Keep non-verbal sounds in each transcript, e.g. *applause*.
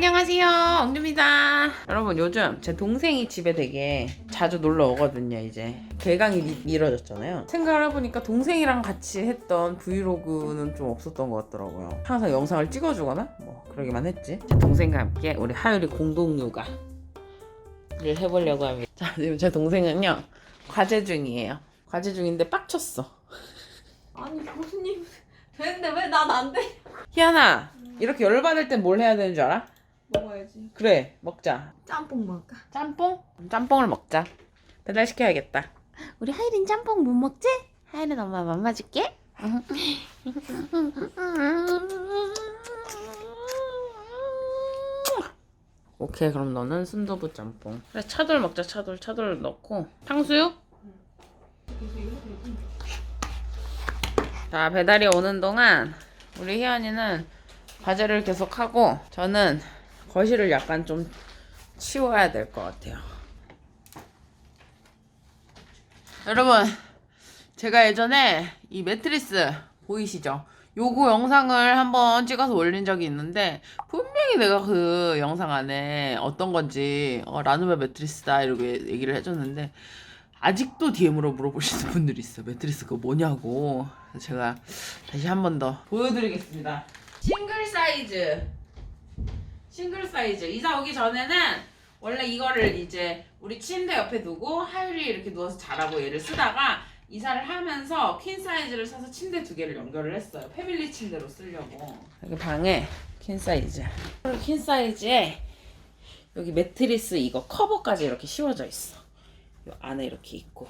안녕하세요. 엉주입니다. 여러분, 요즘 제 동생이 집에 되게 자주 놀러 오거든요, 이제. 개강이 미, 미뤄졌잖아요. 생각을 해보니까 동생이랑 같이 했던 브이로그는 좀 없었던 것 같더라고요. 항상 영상을 찍어주거나 뭐 그러기만 했지. 제 동생과 함께 우리 하율이 공동육아를 해보려고 합니다. 자, 지금 제 동생은요, 과제 중이에요. 과제 중인데 빡쳤어. 아니 교수님 되는데 왜 난 안 돼? 희연아, 이렇게 열받을 땐 뭘 해야 되는 줄 알아? 먹어야지. 그래, 먹자. 짬뽕 먹을까? 짬뽕? 짬뽕을 먹자. 배달시켜야겠다. 우리 하이린 짬뽕 못 먹지? 하이린 엄마 맘마 줄게. *laughs* 오케이 그럼 너는 순두부 짬뽕. 그래 차돌 먹자 차돌 차돌 넣고 탕수육? 자 배달이 오는 동안 우리 희연이는 과제를 계속하고 저는 거실을 약간 좀 치워야 될 것 같아요. 여러분, 제가 예전에 이 매트리스 보이시죠? 요거 영상을 한번 찍어서 올린 적이 있는데 분명히 내가 그 영상 안에 어떤 건지 어, 라누베 매트리스다 이렇게 얘기를 해줬는데 아직도 DM으로 물어보시는 분들이 있어요. 매트리스 그거 뭐냐고. 제가 다시 한 번 더 보여드리겠습니다. 싱글 사이즈. 싱글 사이즈. 이사 오기 전에는 원래 이거를 이제 우리 침대 옆에 두고 하율이 이렇게 누워서 자라고 얘를 쓰다가 이사를 하면서 퀸 사이즈를 사서 침대 두 개를 연결을 했어요. 패밀리 침대로 쓰려고. 여기 방에 퀸 사이즈. 퀸 사이즈에 여기 매트리스 이거 커버까지 이렇게 씌워져 있어. 요 안에 이렇게 있고.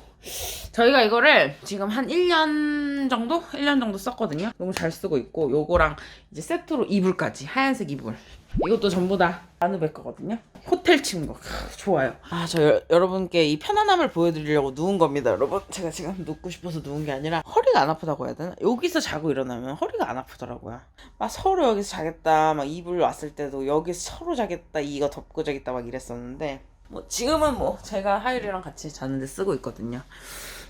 저희가 이거를 지금 한 1년 정도? 1년 정도 썼거든요. 너무 잘 쓰고 있고 요거랑 이제 세트로 이불까지 하얀색 이불. 이것도 전부 다 라누베 거거든요. 호텔 침구. 크, 좋아요. 아, 저 여, 러분께 이 편안함을 보여드리려고 누운 겁니다, 여러분. 제가 지금 눕고 싶어서 누운 게 아니라 허리가 안 아프다고 해야 되나? 여기서 자고 일어나면 허리가 안 아프더라고요. 막 서로 여기서 자겠다. 막 이불 왔을 때도 여기서 서로 자겠다. 이거 덮고 자겠다. 막 이랬었는데 뭐 지금은 뭐 제가 하율이랑 같이 자는데 쓰고 있거든요.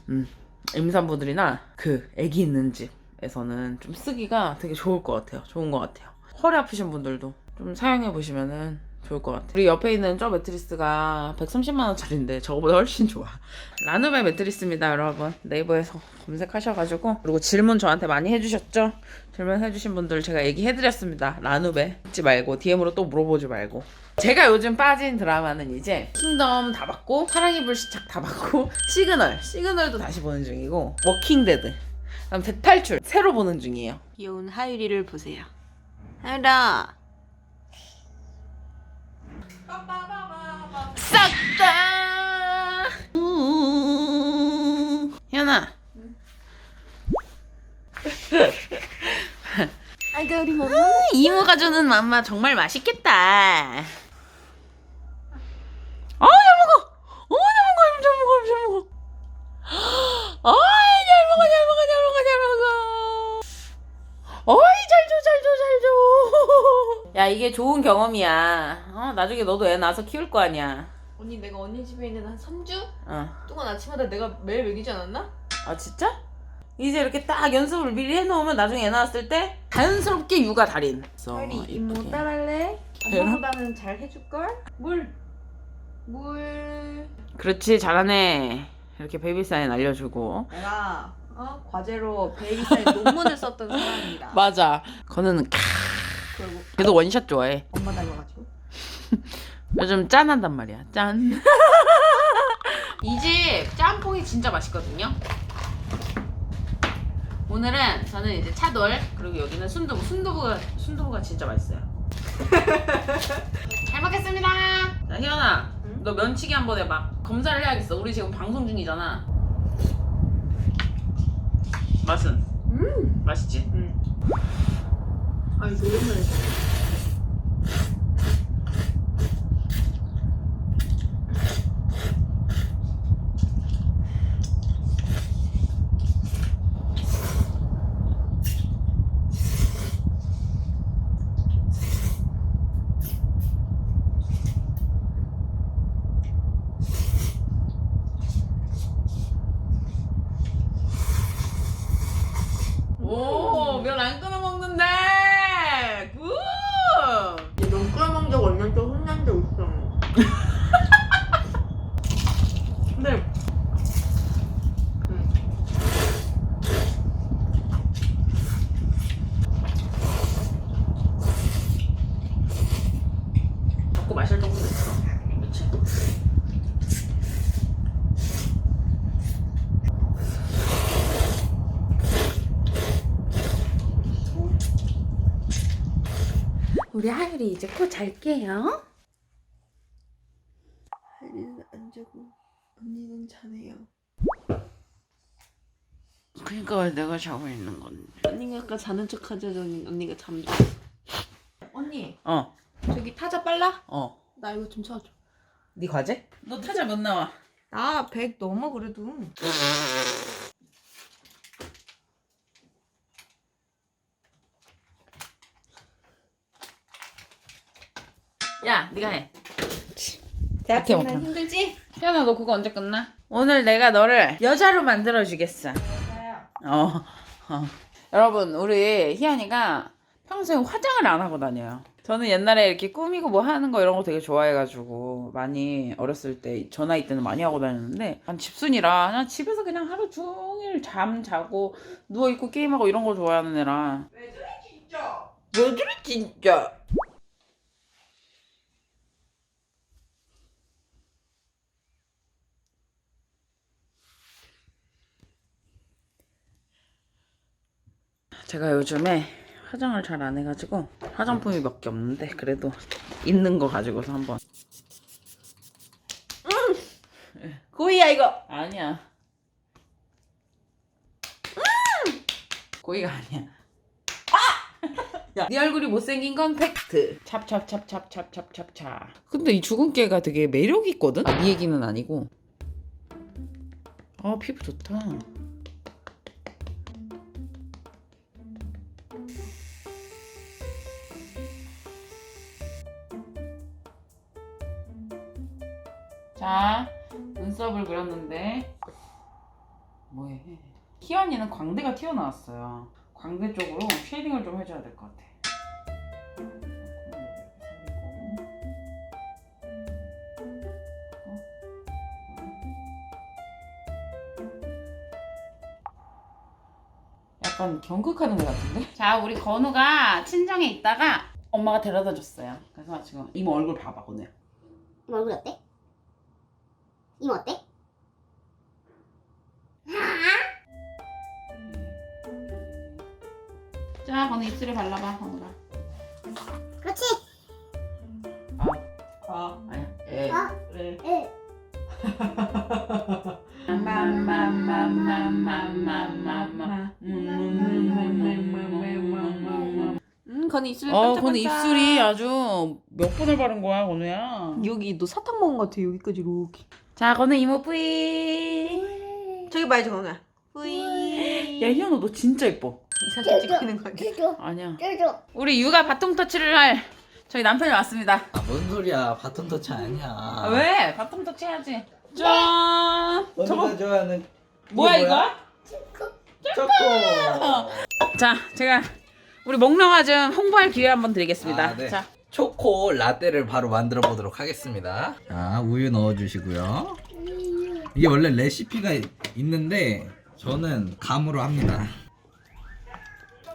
음, 임산부들이나 그 아기 있는 집에서는 좀 쓰기가 되게 좋을 것 같아요. 좋은 것 같아요. 허리 아프신 분들도 좀 사용해 보시면은 좋을 것 같아요. 우리 옆에 있는 저 매트리스가 130만 원짜리인데 저거보다 훨씬 좋아. 라누베 매트리스입니다, 여러분. 네이버에서 검색하셔가지고 그리고 질문 저한테 많이 해주셨죠? 질문 해주신 분들 제가 얘기해드렸습니다. 라누베 잊지 말고 DM으로 또 물어보지 말고. 제가 요즘 빠진 드라마는 이제 킹덤 다 봤고 사랑의 불시착 다 봤고 시그널 시그널도 다시 보는 중이고 워킹데드 그다음 대탈출 새로 보는 중이에요. 귀여운 하율이를 보세요. 하율아. 싹 다. 현아. 아이고 우리 뭐 이모가 주는 맘마 정말 맛있겠다. 어, 잘 먹어. 어, 잘 먹어, 잘 먹어, 잘 먹어. 어이, 잘 먹어, 잘 먹어, 잘 먹어, 잘 먹어. 어이, 잘 줘, 잘 줘, 잘 줘. 야, 이게 좋은 경험이야. 어, 나중에 너도 애 낳아서 키울 거 아니야. 언니 내가 언니 집에 있는 한 3주 어. 동안 아침마다 내가 매일 먹이지 않았나? 아 진짜? 이제 이렇게 딱 연습을 미리 해놓으면 나중에 애 낳았을 때 자연스럽게 육아 달인. 어, 이모 이쁘게. 따랄래? 하율아? 엄마보다는 잘 해줄걸? 물. 물. 그렇지 잘하네. 이렇게 베이비 사인 알려주고. 내가 어? 과제로 베이비사인 논문을 썼던 사람이다. *laughs* 맞아. 건우는 캬. 그리고 걔도 원샷 좋아해. 엄마 닮아가지고. *laughs* 요즘 짠한단 말이야. 짠. *laughs* 이 집 짬뽕이 진짜 맛있거든요. 오늘은 저는 이제 차돌 그리고 여기는 순두부. 순두부가 순두부가 진짜 맛있어요. *laughs* 잘 먹겠습니다. 자 희연아, 응? 너 면치기 한번 해봐. 검사를 해야겠어. 우리 지금 방송 중이잖아. 맛은 음. 맛있지? 응. 아니 노릇노 잡고 마실 정도로 있어. 그치? 우리 하율이 이제 코 잘게요. 하율이는 안 자고 언니는 자네요. 그러니까 왜 내가 자고 있는 건데. 언니가 아까 자는 척하자더니 언니가 잠들어. 언니. 어. 저기 타자 빨라? 어. 나 이거 좀 쳐줘. 네 과제? 너 타자 못 나와. 나 100 넘어 그래도. 야, 네가 해. 대학 못해, 때는 못해. 힘들지? 태연아, 너 그거 언제 끝나? 오늘 내가 너를 여자로 만들어 주겠어. 맞아요. 어, 어. 여러분, 우리 희연이가 평소에 화장을 안 하고 다녀요. 저는 옛날에 이렇게 꾸미고 뭐 하는 거 이런 거 되게 좋아해가지고 많이 어렸을 때저 나이 때는 많이 하고 다녔는데 난 집순이라 그냥 집에서 그냥 하루 종일 잠 자고 누워 있고 게임하고 이런 거 좋아하는 애라 왜 그래 진짜? 왜 그래 진짜 제가 요즘에 화장을 잘 안 해가지고 화장품이 몇 개 없는데 그래도 있는 거 가지고서 한번 고이야 이거 아니야 고이가 아니야 야, 네 얼굴이 못생긴 건 팩트. 찹찹찹찹찹찹찹찹. 근데 이 죽은 깨가 되게 매력 있거든. 아, 네 얘기는 아니고. 아, 피부 좋다. 자, 눈썹을 그렸는데 뭐해? 희연이는 광대가 튀어나왔어요. 광대 쪽으로 쉐딩을 좀 해줘야 될 것 같아. 약간 경극하는 것 같은데? 자, 우리 건우가 친정에 있다가 엄마가 데려다 줬어요. 그래서 지금 이모 얼굴 봐봐, 오늘. 이모 얼굴 어때? 이모 어때? 자, 건우 입술에 발라봐, 건우가. 그렇지. 아 아니야. 에. 아. 그래. 응. 음 입술 어, 반짝반짝. 건우 입술이 아주 몇 번을 바른 거야, 건우야. 여기 너 사탕 먹은 것 같아 여기까지 이렇게. 자, 건우 이모 뿌이. 저기 봐야지 건우야. 뿌이. 야, 희연아, 너 진짜 예뻐. 이 사진 찍고 있는 거 아니야? 쪄줘. 아니야. 쪄줘. 우리 육아 바통 터치를 할 저희 남편이 왔습니다. 아, 뭔 소리야. 바톤 터치 아니야. 아, 왜? 바통 터치 해야지. 짠! 언니가 저거 좋아하는 뭐야 이거? 초코. 자, 제가 우리 먹랑아 좀 홍보할 기회 한번 드리겠습니다. 아, 네. 자, 초코 라떼를 바로 만들어 보도록 하겠습니다. 자, 우유 넣어 주시고요. 이게 원래 레시피가 이- 있는데 저는 감으로 합니다.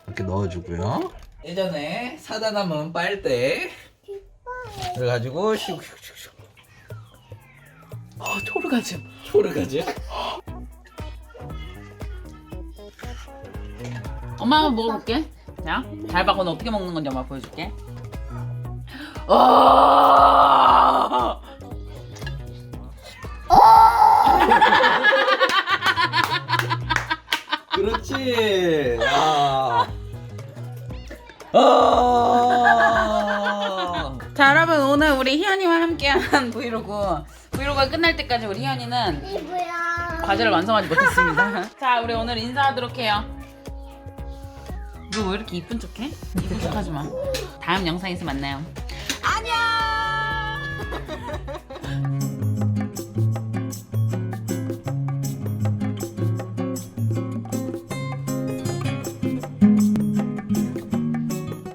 이렇게 넣어 주고요. 예전에 사다 남은 빨대 그래 가지고 슉슉슉슉 어, 초르가즘. 초르가지. 엄마 한번 먹어볼게. 자, 잘 봐. 건 어떻게 먹는 건지 엄마 보여줄게. 아! *laughs* 그렇지. 야. 아. 자, 여러분 오늘 우리 희연이와 함께한 브이로그. 브이로그가 끝날 때까지 우리 희연이는 이거야. 과제를 완성하지 못했습니다. *laughs* 자, 우리 오늘 인사하도록 해요. 너 왜 이렇게 이쁜 척해? 이쁜 척하지 마. 다음 영상에서 만나요. 안녕. *laughs*